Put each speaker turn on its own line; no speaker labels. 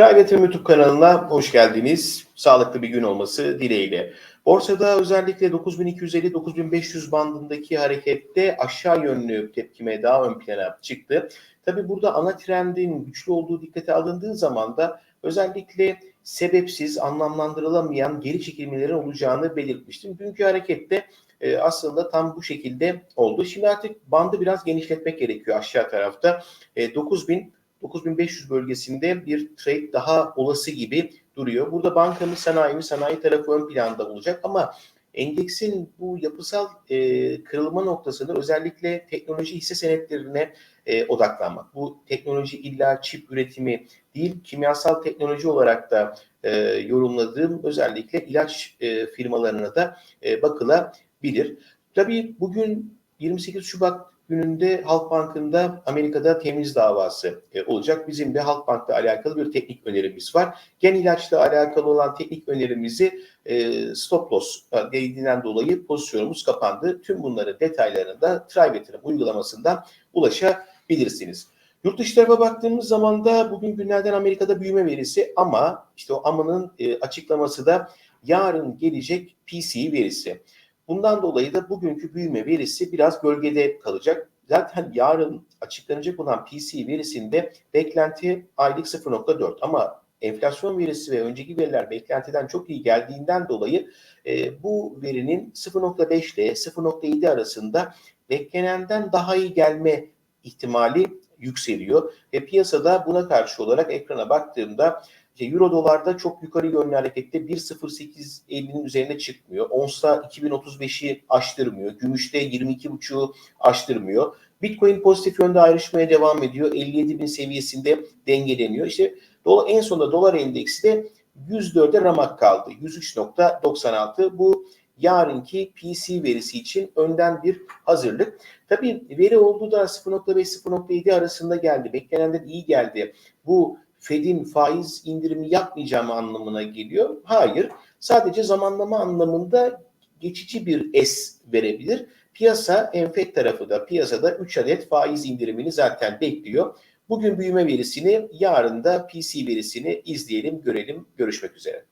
Private YouTube kanalına hoş geldiniz. Sağlıklı bir gün olması dileğiyle. Borsada özellikle 9250-9500 bandındaki harekette aşağı yönlü tepkime daha ön plana çıktı. Tabi burada ana trendin güçlü olduğu dikkate alındığı zaman da özellikle sebepsiz anlamlandırılamayan geri çekilmelerin olacağını belirtmiştim. Dünkü harekette e, aslında tam bu şekilde oldu. Şimdi artık bandı biraz genişletmek gerekiyor aşağı tarafta. E, 9000 9500 bölgesinde bir trade daha olası gibi duruyor. Burada bankamız, sanayimiz, sanayi tarafı ön planda olacak ama endeksin bu yapısal e, kırılma noktasında özellikle teknoloji hisse senetlerine e, odaklanmak. Bu teknoloji illa çip üretimi değil, kimyasal teknoloji olarak da e, yorumladığım özellikle ilaç e, firmalarına da e, bakılabilir. Tabii bugün 28 Şubat gününde Halkbank'ında Amerika'da temiz davası e, olacak. Bizim de Halkbank'la alakalı bir teknik önerimiz var. Gen ilaçla alakalı olan teknik önerimizi e, stop loss değdiğinden dolayı pozisyonumuz kapandı. Tüm bunların detaylarını da Tribeter'ın uygulamasından ulaşabilirsiniz. Yurt dışı tarafa baktığımız zaman da bugün günlerden Amerika'da büyüme verisi ama işte o amanın e, açıklaması da yarın gelecek PC verisi. Bundan dolayı da bugünkü büyüme verisi biraz gölgede kalacak. Zaten yarın açıklanacak olan PC verisinde beklenti aylık 0.4 ama enflasyon verisi ve önceki veriler beklentiden çok iyi geldiğinden dolayı e, bu verinin 0.5 ile 0.7 arasında beklenenden daha iyi gelme ihtimali yükseliyor ve piyasada buna karşı olarak ekrana baktığımda Euro dolarda çok yukarı yönlü harekette 1.0850'nin üzerine çıkmıyor. Onsa 2035'i aştırmıyor. Gümüşte 22.5'u aştırmıyor. Bitcoin pozitif yönde ayrışmaya devam ediyor. 57 bin seviyesinde dengeleniyor. İşte dolar, en sonunda dolar endeksi de 104'e ramak kaldı. 103.96 bu yarınki PC verisi için önden bir hazırlık. Tabii veri olduğu da 0.5-0.7 arasında geldi. Beklenenden iyi geldi. Bu Fed'in faiz indirimi yapmayacağım anlamına geliyor. Hayır. Sadece zamanlama anlamında geçici bir S verebilir. Piyasa enfek tarafı da piyasada 3 adet faiz indirimini zaten bekliyor. Bugün büyüme verisini, yarın da PC verisini izleyelim, görelim. Görüşmek üzere.